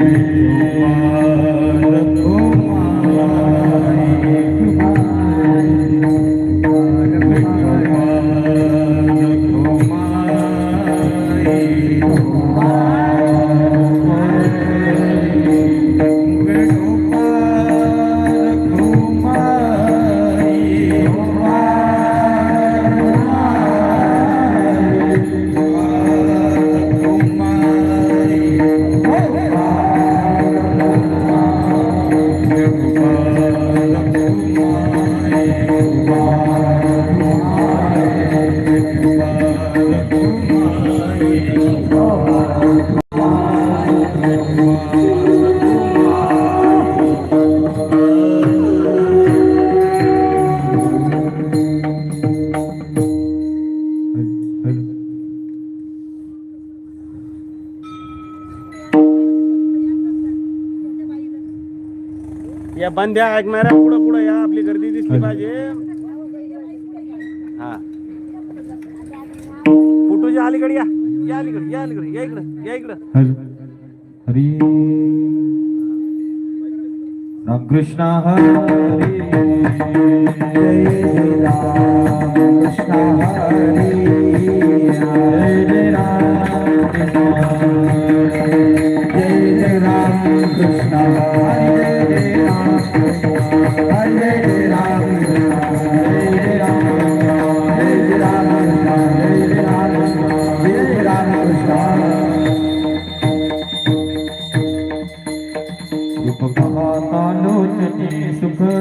Amen. या बंद्या ऐकणाऱ्या पुढे पुढे या आपली गर्दी दिसली पाहिजे. हा. कुठूच्या अलीकडे या. या अलीकडे या अलीकडे या इकडे या इकडे. Hari Krishna hari Krishna Hare Krishna Krishna Hare Hare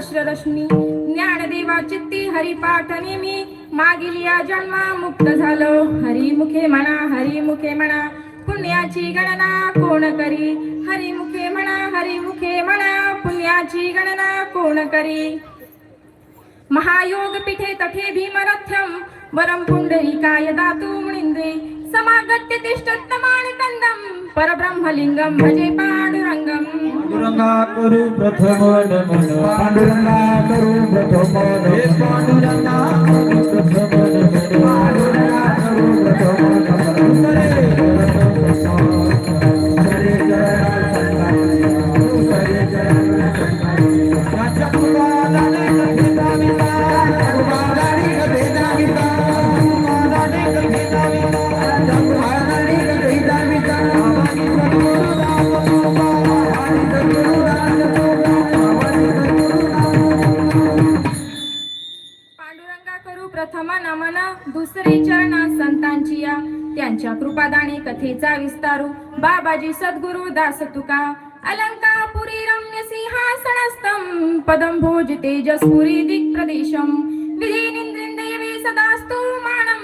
सूर्यप्रकाशक ज्ञानदेवा चित्ती हरिपाठ नेमी मागील या जन्मा मुक्त झालो. हरिमुखे म्हणा हरिमुखे म्हणा पुण्याची गणना कोण करी? हरिमुखे म्हणा हरिमुखे म्हणा पुण्याची गणना कोण करी? महायोग पीठे तठे भीमरथ्यम वरम पुंडरीकाय दातू मुनिंद्रे समागत्य तिष्ठत्तमानि कन्दं परब्रह्मलिङ्गं भजे पाण्डुरङ्गम् पांडुरंगा करू प्रथम नमन पांडुरंगा करू प्रथम नमन पांडुरंगा। करू प्रथम नमन पांडुरंगा करू प्रथम नमन प्रथम नमन दुसरे चरणा संतांची या त्यांच्या कृपादानी कथेचा विस्तारू. बाबाजी सद्गुरु दास तुका. अलंकापुरी रम्य सिंहासनस्तम पदं भोज तेजस्पुरी दिक्प्रदेशं विजयनिंद्रिंदेवी सदास्तु मानम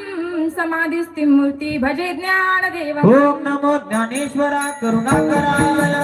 समाधिस्थिम मूर्ती भजे ज्ञानदेव. ओम नमो ज्ञानेश्वरा करुणाकराय.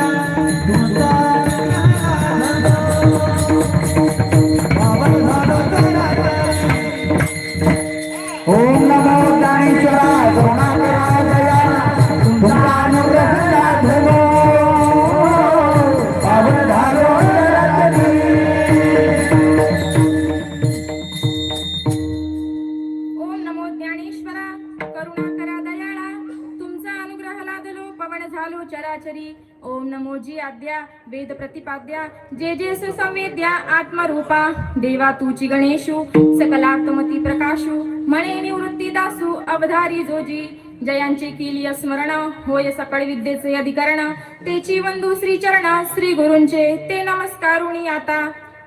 नमो आद्या वेद प्रतिपाद्या जे जे सुसंवेद्या आत्मरूपा देवा तुची गणेशू सकलात्मती प्रकाशू म्हणे निवृत्ती दासू अवधारी जोजी जयांचे केली स्मरण होय सकळ विद्येचे अधिकरण तेची बंधू श्री चरण श्री गुरुंचे ते नमस्कारुणी आता.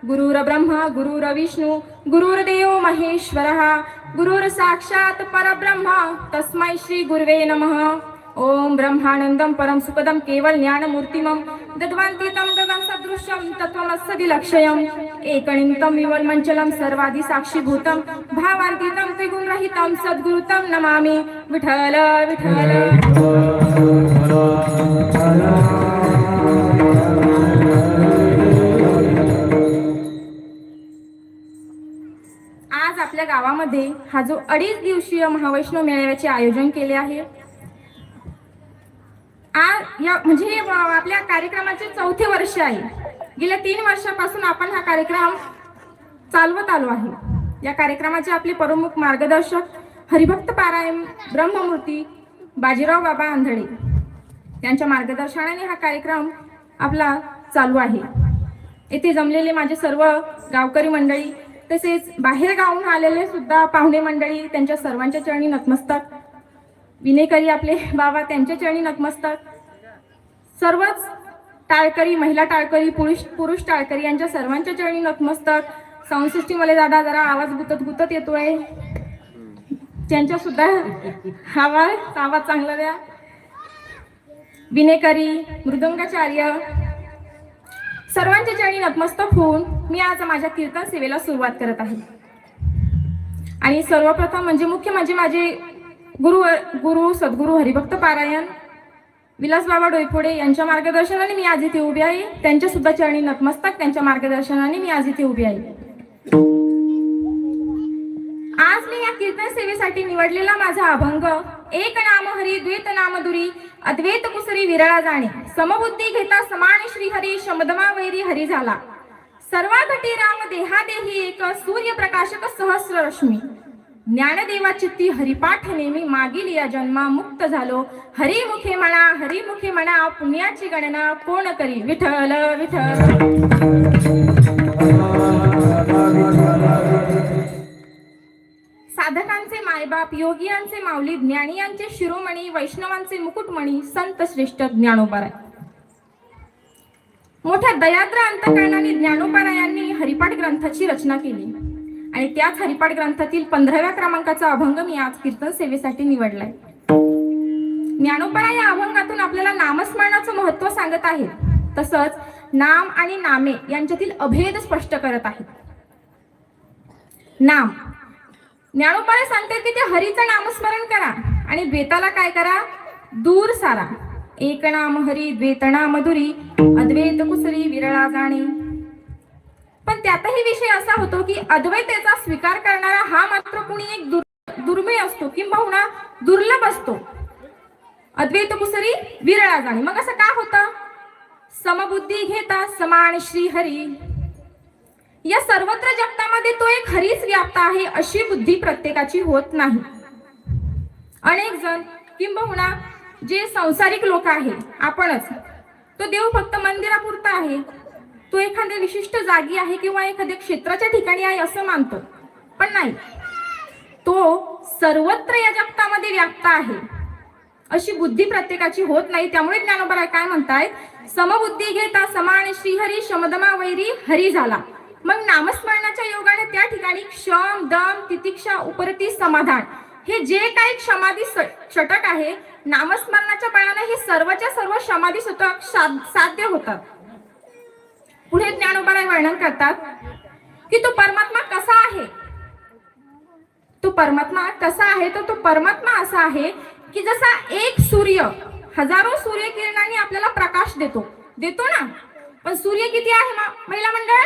गुरुर ब्रह्मा गुरुर विष्णू गुरुर्देव महेश्वरः गुरुर साक्षात परब्रह्म तस्मै श्री गुरवे नमः. ओम ब्रह्मानंदम परम सुखदं केवल ज्ञानमूर्तिमं दद्वान्तितं गगन सदृशं तत्त्वमस्सदि लक्ष्यम् एकनिमित्तं विमलमञ्चलं सर्वादि साक्षीभूतं भावान्तितं त्रिगुणरहितं सद्गुरुतं नमामि। विठल विठल आज आपल्या गावामध्ये हा जो अडीच दिवसीय महावैष्णव मेळाव्याचे आयोजन केले आहे आज या म्हणजे आपल्या कार्यक्रमाचे चौथे वर्ष आहे. गेल्या तीन वर्षापासून आपण हा कार्यक्रम चालवत आलो आहे. या कार्यक्रमाचे आपले प्रमुख मार्गदर्शक हरिभक्त पारायण ब्रह्ममूर्ती बाजीराव बाबा आंधळे. त्यांच्या मार्गदर्शनाने हा कार्यक्रम आपला चालू आहे. येथे जमलेले माझे सर्व गावकरी मंडळी तसेच बाहेर गावून आलेले सुद्धा पाहुणे मंडळी त्यांच्या सर्वांच्या चरणी नतमस्तक. विनेकरी आपले बाबा त्यांच्या चरणी नतमस्तक. सर्वच टाळकरी महिला टाळकरी पुरुष पुरुष टाळकरी यांच्या सर्वांच्या चरणी नतमस्तक. साऊंड सिस्टीमवाले दादा जरा आवाज गुतत गुतत येतोय. त्यांच्या सुद्धा आवाज आवाज चांगला द्या. विनेकरी मृदंगाचार्य. सर्वांच्या चरणी नतमस्तक होऊन मी आज माझ्या कीर्तन सेवेला सुरुवात करत आहे. आणि सर्वप्रथम म्हणजे मुख्य म्हणजे माझे गुरु गुरु सद्गुरु हरिभक्त पारायण. विलासबाबा डोईफोडे यांच्या मार्गदर्शनाने मी आज इथे उभी आहे. त्यांच्या सुद्धा चरणी नतमस्तक त्यांच्या मार्गदर्शनाने मी आज इथे उभी आहे. आज मी या कीर्तन सेवेसाठी निवडलेला माझा अभंग एक नाम हरी द्वैत नाम दुरी अद्वैत कुसरी विरळा जाणे. समबुद्धी घेता समान श्री हरी शमदमा वैरी हरी झाला. सर्वाघटी राम देहा देही एक सूर्यप्रकाशक सहस्र रश्मी. ज्ञानदेवा चित्ती हरिपाठ नेहमी मागील या जन्मा मुक्त झालो. हरिमुखे म्हणा हरिमुखे म्हणा पुण्याची गणना कोण करी? विठल विठल साधकांचे मायबाप योगियांचे माऊली ज्ञानियांचे शिरोमणी वैष्णवांचे मुकुटमणी संत श्रेष्ठ ज्ञानोपाराय. मोठ्या दयाद्र अंतकरणाने ज्ञानोबारायांनी हरिपाठ ग्रंथाची रचना केली. आणि त्याच हरिपाठ ग्रंथातील पंधराव्या क्रमांकाचा अभंग मी आज कीर्तन सेवेसाठी निवडलाय. ज्ञानोबा या अभंगातून आपल्याला नामस्मरणाचं महत्त्व सांगत आहेत. तसंच नाम आणि नामे यांच्यातील अभेद स्पष्ट करत आहेत. नाम. ज्ञानोबाने सांगतात की ते हरीचं नामस्मरण करा आणि द्वेताला काय करा? दूर सारा. एक नाम हरी द्वेतना मधुरी अद्वैत कुसरी विरळा जाणे. पण त्यातही विषय असा होतो की अद्वैतेचा स्वीकार करणारा हा मात्र कुणी एक दुर् दुर्मिळ असतो किंबहुना दुर्लभ असतो. अद्वैत मुसरी विरळा जाणे. मग असं का होतं? समबुद्धी घेता समान श्री हरी या सर्वत्र जगतामध्ये तो एक हरीच व्याप्त आहे अशी बुद्धी प्रत्येकाची होत नाही. अनेक जण किंबहुना जे संसारिक लोक आहे आपणच तो देव फक्त मंदिरापुरता आहे. तो एखाद्या विशिष्ट जागी आहे किंवा एखाद्या क्षेत्राच्या ठिकाणी आहे असं मानतो. पण नाही. तो सर्वत्र या जगतामध्ये व्याप्त आहे. अशी बुद्धी प्रत्येकाची होत नाही. त्यामुळे ज्ञानोबा काय म्हणताय? समबुद्धी घेता समान श्रीहरी शमदमा वैरी हरी झाला. मग नामस्मरणाच्या योगाने त्या ठिकाणी क्षम दम तितिक्षा उपरती समाधान हे जे काही क्षमाधी षटक आहे नामस्मरणाच्या बळाने हे सर्वच्या सर्व क्षमाधी षटक साध्य होतात. पुढे ज्ञानोबा वर्णन करतात की तो परमात्मा कसा आहे? तो परमात्मा कसा आहे? तर तो परमात्मा असा आहे की जसा एक सूर्य हजारो सूर्यकिरणांनी आपल्याला प्रकाश देतो. देतो ना? पण सूर्य किती आहे महिला मंडळ?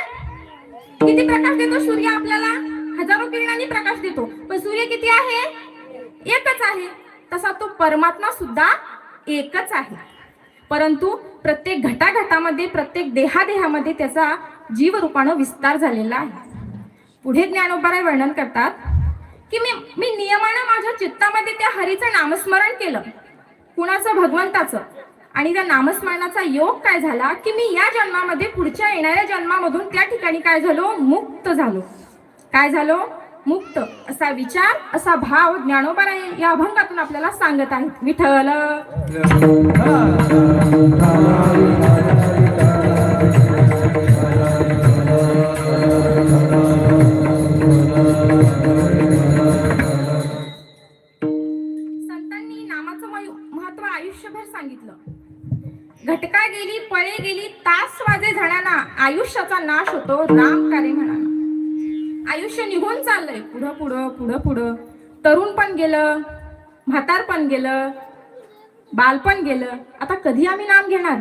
किती प्रकाश देतो? सूर्य आपल्याला हजारो किरणांनी प्रकाश देतो. पण सूर्य किती आहे? एकच आहे. तसा तो परमात्मा सुद्धा एकच आहे. परंतु प्रत्येक घटाघटामध्ये प्रत्येक देहादेहामध्ये त्याचा जीवरूपानं विस्तार झालेला आहे. पुढे ज्ञानोबाराय वर्णन करतात की मी मी नियमानं माझ्या चित्तामध्ये त्या हरीचं नामस्मरण केलं. कुणाचं? भगवंताचं. आणि त्या नामस्मरणाचा योग काय झाला? की मी या जन्मामध्ये पुढच्या येणाऱ्या जन्मामधून त्या ठिकाणी काय झालो? मुक्त झालो. काय झालो? मुक्त असा विचार असा भाव ज्ञानोबाराय या अभंगातून आपल्याला सांगत आहेत. विठ्ठल! संतांनी नामाचं महत्त्व आयुष्यभर सांगितलं. घटका गेली पळे गेली तास वाजे झाडांना आयुष्याचा नाश होतो राम कार्य म्हणाला. आयुष्य निघून चाललंय. पुढं पुढं पुढं पुढं. तरुण पण गेलं म्हातार पण गेलं बाल पण गेलं. आता कधी आम्ही नाम घेणार?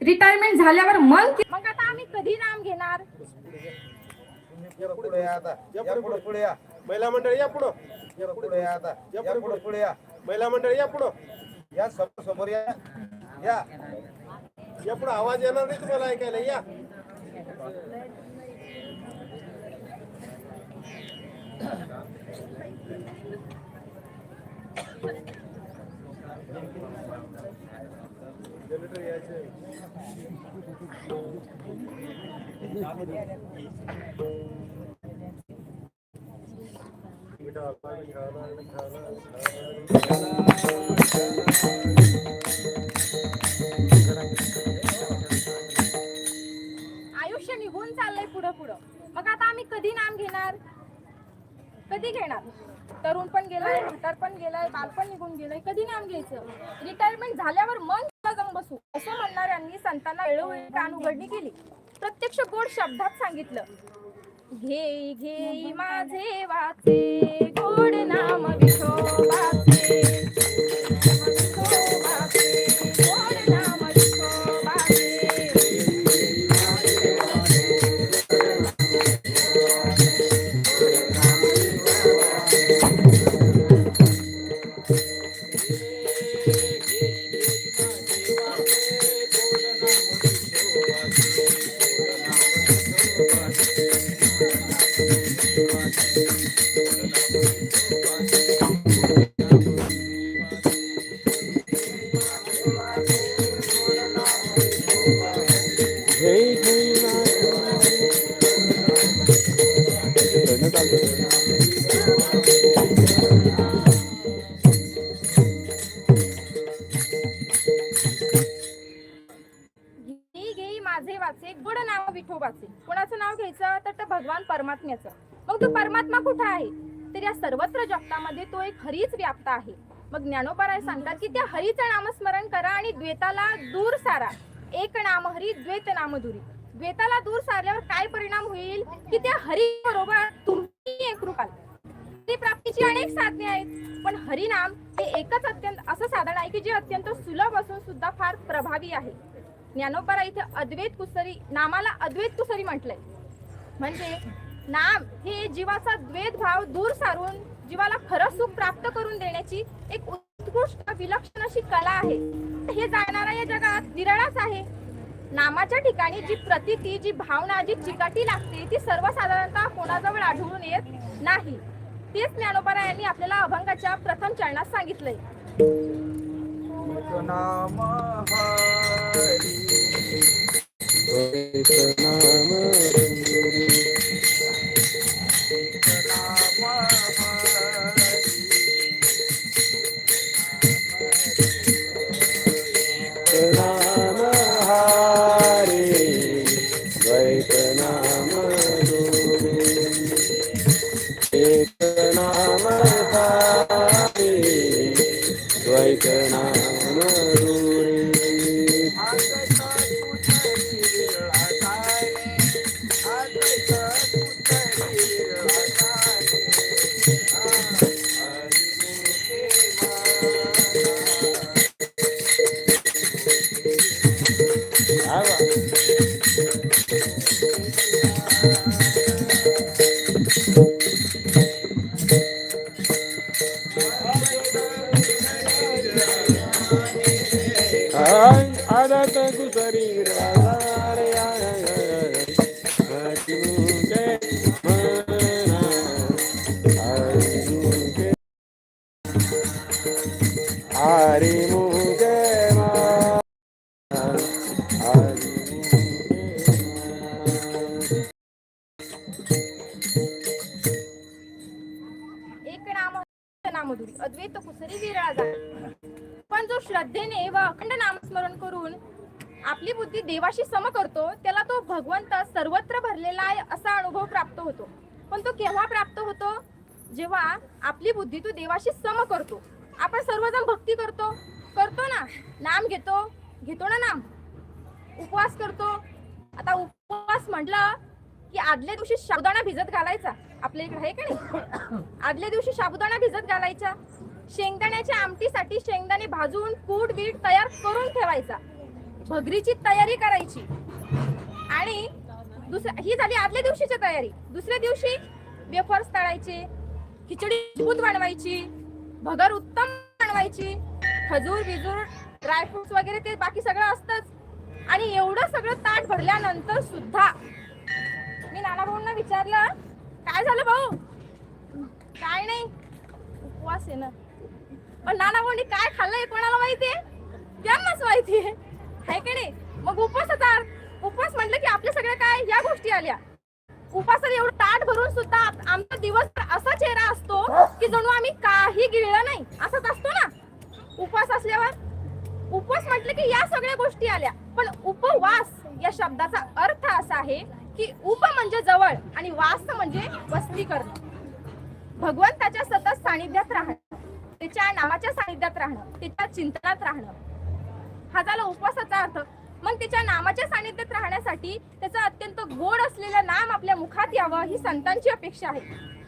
रिटायरमेंट झाल्यावर मग मग आता आम्ही कधी नाम घेणार? पुढे आता पुढे. या महिला मंडळ या पुढं पुढे आता पुढे. पुढे या महिला मंडळ या पुढं. या समोर समोर या. या. या पुढे आवाज येणार नाही तुम्हाला ऐकायला. या. आयुष्य निघून चाललंय पुढं पुढं. मग आता आम्ही कधी नाम घेणार? कधी घेणार? तरुण पण गेलाय म्हातार पण गेलाय बाल पण निघून गेलाय कधी नाम घ्यायचं? रिटायरमेंट झाल्यावर मन जाऊन बसू. असं म्हणणाऱ्यांनी संतांना वेळोवेळी कान उघडणी केली. प्रत्यक्ष गोड शब्दात सांगितलं. घे घे माझे वाचे गोड नाम विठोबाचे, पण हरिनाम हे एकच अत्यंत असं साधन आहे की जे अत्यंत सुलभ असून सुद्धा फार प्रभावी आहे. ज्ञानोपरा इथे अद्वैत कुसरी नामाला अद्वैत कुसरी म्हटलंय. म्हणजे नाम हे जीवाचा द्वेत भाव दूर सारून जीवाला खरं सुख प्राप्त करून देण्याची एक उत्कृष्ट विलक्षण अशी कला आहे. हे जाणारा या जगात निरळाच आहे. नामाच्या ठिकाणी जी प्रतिती जी भावना जी चिकाटी लागते ती सर्वसाधारणतः कोणाजवळ आढळून येत नाही. तेच ज्ञानोबारा यांनी आपल्याला अभंगाच्या प्रथम चरणात सांगितलंय. नाम नाम भाजून कूट बीट तयार करून ठेवायचा. भगरीची तयारी करायची. आणि दुसऱ्या ही झाली आदल्या दिवशीची तयारी. दुसऱ्या दिवशी वेफर्स तळायचे खिचडी दूध बनवायची भगर उत्तम बनवायची खजूर बिजूर ड्रायफ्रुट्स वगैरे ते बाकी सगळं असतंच. आणि एवढं सगळं ताट भरल्यानंतर सुद्धा मी नाना भाऊंना विचारलं काय झालं भाऊ? काय नाही उपवास आहे ना. पण नाना भाऊंनी काय खाल्लंय कोणाला माहितीये? त्यांनाच माहितीये. आहे की नाही? मग उपवासाचा अर्थ- उपवास म्हटलं की आपल्या सगळ्या काय? या गोष्टी आल्या. उपासाला एवढं ताट भरून सुद्धा आमचा दिवस असा चेहरा असतो की जणू आम्ही काही गिळलं नाही. असाच असतो ना? उपवास असल्यावर? उपवास म्हटलं की या सगळ्या गोष्टी आल्या. पण उपवास या शब्दाचा अर्थ असा आहे की उप म्हणजे जवळ आणि वास म्हणजे वस्ती करणं. भगवंताच्या सतत सानिध्यात राहणं तिच्या नामाच्या सानिध्यात राहणं त्याच्या चिंतनात राहणं. हा झाला उपवासाचा अर्थ. मग त्याच्या नामाच्या सानिध्यात राहण्यासाठी त्याचं अत्यंत गोड असलेलं नाम आपल्या मुखात यावं ही संतांची अपेक्षा आहे.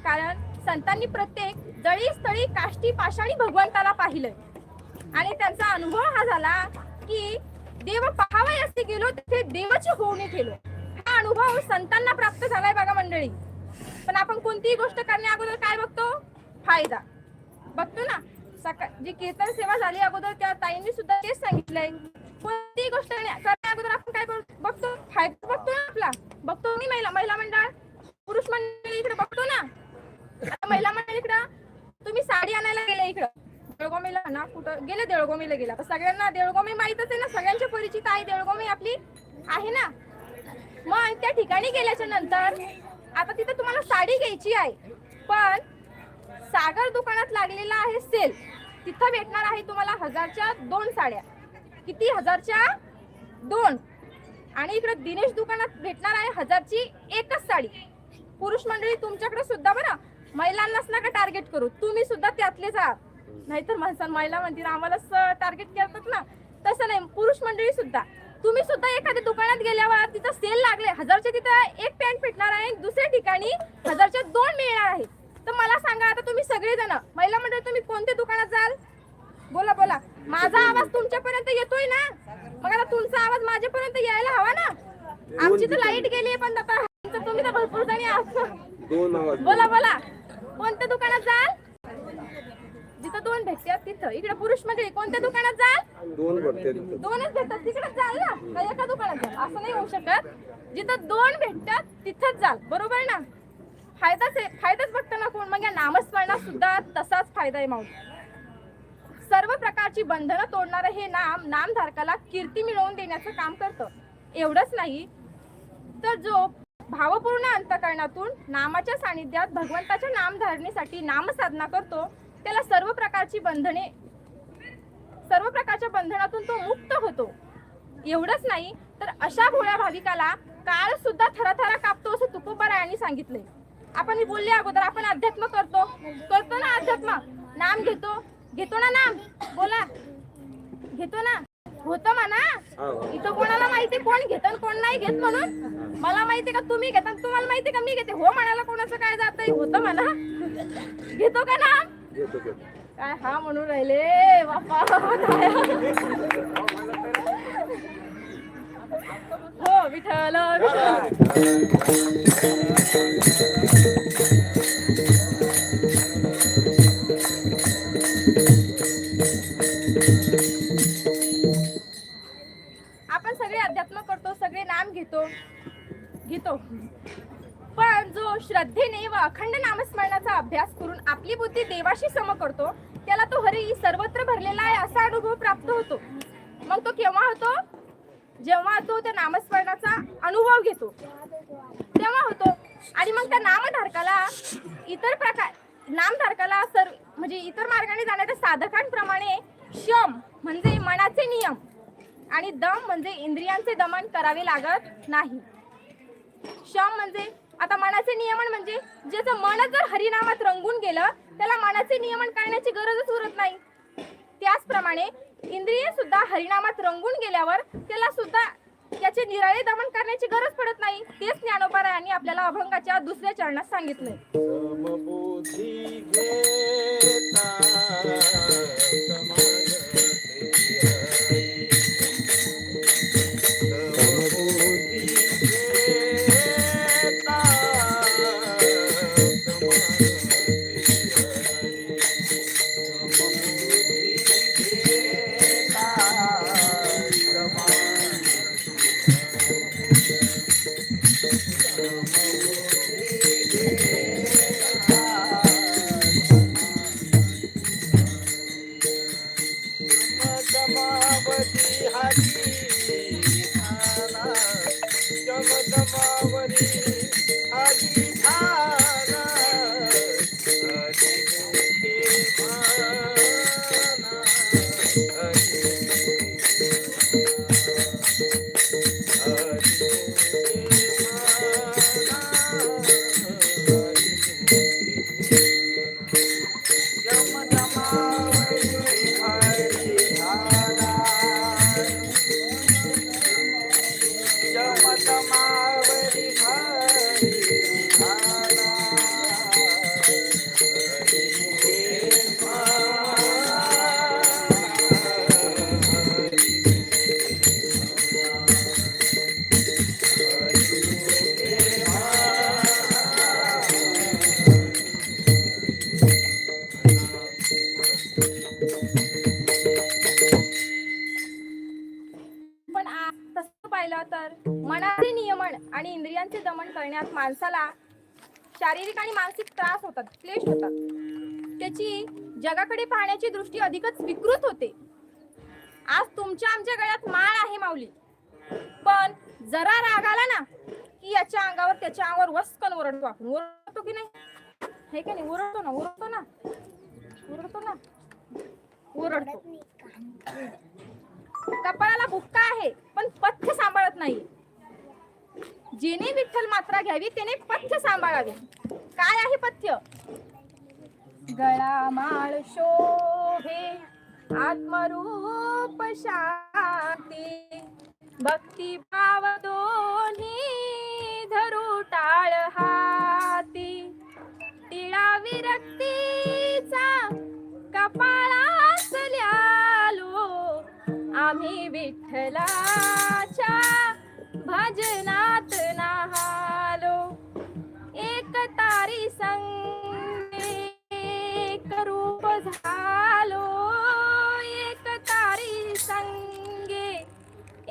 कारण संतांनी प्रत्येक जळी स्थळी काष्टी पाषाणी भगवंताला पाहिलंय. आणि त्यांचा अनुभव हा झाला की देव पहावाय असे गेलो तिथे देवाची होऊन केलो हा अनुभव संतांना प्राप्त झालाय बघा मंडळी. पण आपण कोणतीही गोष्ट करण्या अगोदर काय बघतो? फायदा. बघतो ना. सकाळ जी कीर्तन सेवा झाली अगोदर त्या ताईंनी सुद्धा तेच सांगितलंय. कोणतीही गोष्ट करण्या अगोदर आपण काय करू? बघतो. फायदा बघतो ना आपला. बघतो मी महिला महिला मंडळ. पुरुष मंडळी इकडे बघतो ना. आता महिला मंडळ इकडं. तुम्ही साडी आणायला गेले इकडं. देळगोमीला ना कुठं? गेले देळगोमीला गेला. तर सगळ्यांना देळगोमी माहीतच आहे ना. सगळ्यांच्या परिचित आहे. देळगोमी आपली आहे ना. मग त्या ठिकाणी गेल्याच्यानंतर आता तिथे तुम्हाला साडी घ्यायची आहे. पण सागर दुकानात लागलेला आहे सेल. तिथं भेटणार आहे तुम्हाला हजारच्या दोन साड्या. किती? हजारच्या दोन. आणि इकडे दिनेश दुकानात भेटणार आहे हजारची एकच साडी. पुरुष मंडळी तुमच्याकडे सुद्धा बरं महिलांनाच नका टार्गेट करू. तुम्ही सुद्धा त्यातलेच आहात नाहीतर माणसां महिला म्हणतील आम्हालाच टार्गेट करतात ना. तसं नाही. पुरुष मंडळी सुद्धा तुम्ही सुद्धा एखाद्या दुकानात गेल्यावर तिथं सेल लागले. हजारच्या तिथं एक पॅन्ट भेटणार आहे. दुसऱ्या ठिकाणी हजारच्या दोन मिळणार आहेत. तर मला सांगा आता तुम्ही सगळेजण. महिला मंडळी तुम्ही कोणत्या दुकानात जाल? बोला बोला. माझा आवाज तुमच्यापर्यंत येतोय ना? मग आता तुमचा आवाज माझ्यापर्यंत यायला हवा ना? आमची तर लाइट गेली पण आता तुम्ही तर भरपूर जणी आहात. बोला बोला. कोणत्या दुकानात जाल? जिथं दोन भेटतात तिथं इकडे पुरुष मंडळी कोणत्या दुकानात जाल? दोन दोनच भेटतात. तिकडेच जाल ना? का एका दुकानात जाल? असं नाही होऊ शकत. जिथं दोन भेटतात तिथंच जाल. बरोबर ना? फायदाच आहे फायदाच कोण मग या नामस्मरणात सुद्धा तसाच फायदा आहे माऊली. सर्व प्रकारची बंधनं तोडणारं हे नाम नामधारकाला कीर्ती मिळवून देण्याचं काम करतं. एवढंच नाही तर जो भावपूर्ण अंतकरणातून नामाच्या सानिध्यात भगवंताच्या नामधारणेसाठी नामसाधना करतो त्याला सर्व प्रकारची बंधने सर्व प्रकारच्या बंधनातून तो मुक्त होतो. एवढंच नाही तर अशा भोळ्या भाविकाला काळ सुद्धा थराथरा कापतो असं तुकोबारायांनी सांगितलंय. आपण मी बोलले अगोदर आपण अध्यात्म करतो. करतो ना अध्यात्म. नाम घेतो. घेतो ना नाम. बोला. घेतो ना. होतं म्हणा. इथं कोणाला माहिती कोण घेत कोण नाही घेत म्हणून? मला माहिती का तुम्ही घेता? तुम्हाला माहिती का मी घेते? हो म्हणाला कोणाचं काय जात होतं म्हणा. घेतो का नाम? काय हा म्हणून राहिले? बापा? हो विठ्ठल. व्यक्ती देवाशी सम करतो त्याला तो हरी सर्वत्र भरलेला आहे असा अनुभव प्राप्त होतो. मग तो केव्हा होतो? जेव्हा तो त्या नामस्मरणाचा अनुभव घेतो. तेव्हा होतो. आणि मग त्या नामधारकाला इतर प्रकार नामधारकाला सर्व म्हणजे इतर मार्गाने जाणाऱ्या साधकांप्रमाणे शम म्हणजे मनाचे नियम आणि दम म्हणजे इंद्रियांचे दमन करावे लागत नाही. शम म्हणजे आता मनाचे नियमन म्हणजे ज्याचं मन जर हरिनामात रंगून गेलं त्याला मनाचे नियमन करण्याची गरजच उरत नाही. त्याचप्रमाणे इंद्रिय सुद्धा हरिनामात रंगून गेल्यावर त्याला सुद्धा त्याचे निराळे दमन करण्याची गरज पडत नाही. तेच ज्ञानोबारायांनी आपल्याला अभंगाच्या दुसऱ्या चरणात सांगितलंय. पण तसं पाहिलं तर मनाचे नियमन आणि इंद्रियांचे दमन करण्यात माणसाला शारीरिक आणि मानसिक त्रास होतात क्लेश होतात. त्याची जगाकडे पाहण्याची दृष्टी अधिकच विकृत होते. आज तुमच्या आमच्या गळ्यात माळ आहे माऊली. पण जरा राग आला ना की याच्या अंगावर त्याच्या अंगावर वस्कन ओरडतो आपण. ओरडतो की नाही? हे का नाही? ओरडतो ना ओरडतो ना. ओरडतो ना. ओरडतो. कपाळाला बुक्का आहे पण पथ्य सांभाळत नाही. जेने विठ्ठल मात्रा घ्यावी त्याने पथ्य सांभाळावे. काय आहे पथ्य? गळा माळ शोभे आत्मरूप शांती. भक्ती भाव दोन्ही धरू टाळ हाती. टिळा विरक्तीचा विठ्ठलाच्या भजनात नाहालो. एक तारी संग एक रूप झालो. एक तारी संगे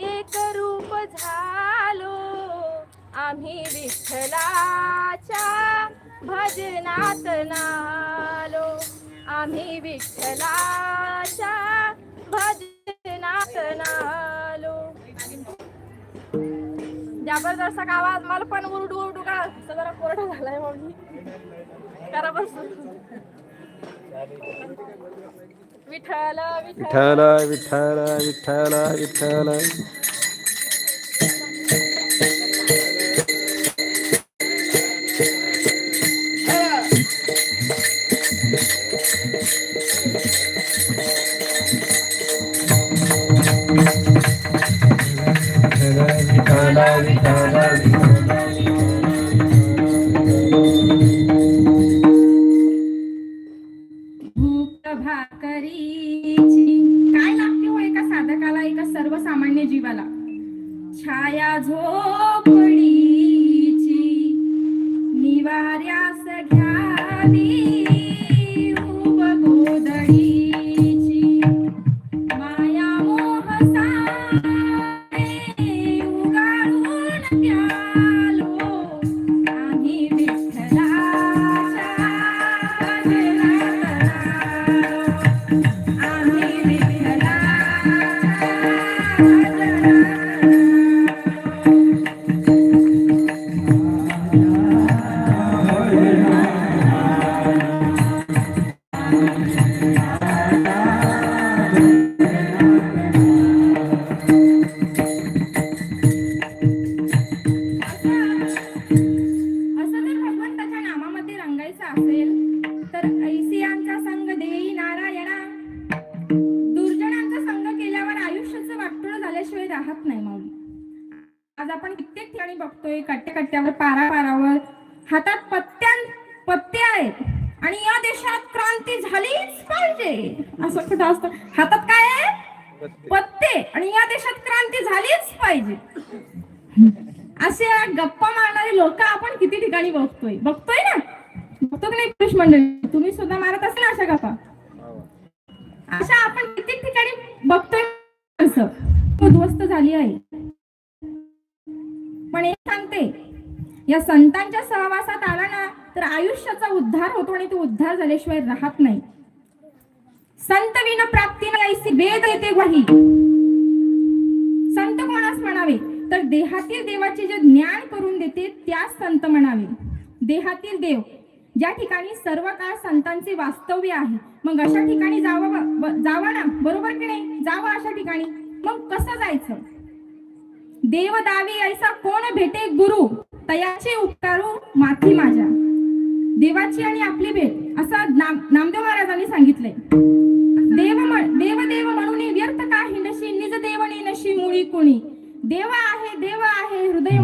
एक रूप झालो. आम्ही विठ्ठलाच्या भजनात नालो आम्ही विठ्ठलाच्या भजनात जबरदस्त का आवाज मला पण उरडू उरडू का? जरा कोरडा झालाय मम्मी. करा बस. विठ्ठल. विठ्ठल विठ्ठल विठ्ठल विठ्ठल. तुम्ही सुद्धा मारत असेल अशा गप्पा. अशा आपण कित्येक ठिकाणी बघतोय उद्ध्वस्त झाली आहे पण एक सांगते या संतांच्या सहवासात आला ना तर आयुष्याचा उद्धार होतो आणि तो उद्धार झाल्याशिवाय राहत नाही. संत विन प्राप्ती ऐसी वेद येते वही. संत कोणास म्हणावे? तर देहातील देवाचे जे ज्ञान करून देते त्यास संत म्हणावे. देहातील देव ज्या ठिकाणी सर्व काळ संतांचे वास्तव्य आहे मग अशा ठिकाणी जावं जावं ना? बरोबर की नाही? जावं अशा ठिकाणी. मग कसं जायचं? देव दावी ऐसा कोण भेटे गुरु? तयाचे उपकारू माथी माझ्या. देवाची आणि आपली भेट. असं नाम नामदेव महाराजांनी सांगितलंय. देव देव देव म्हणून व्यर्थ का हिंडशी? निज देवने नशी मुळी कुणी? देव आहे देव आहे हृदय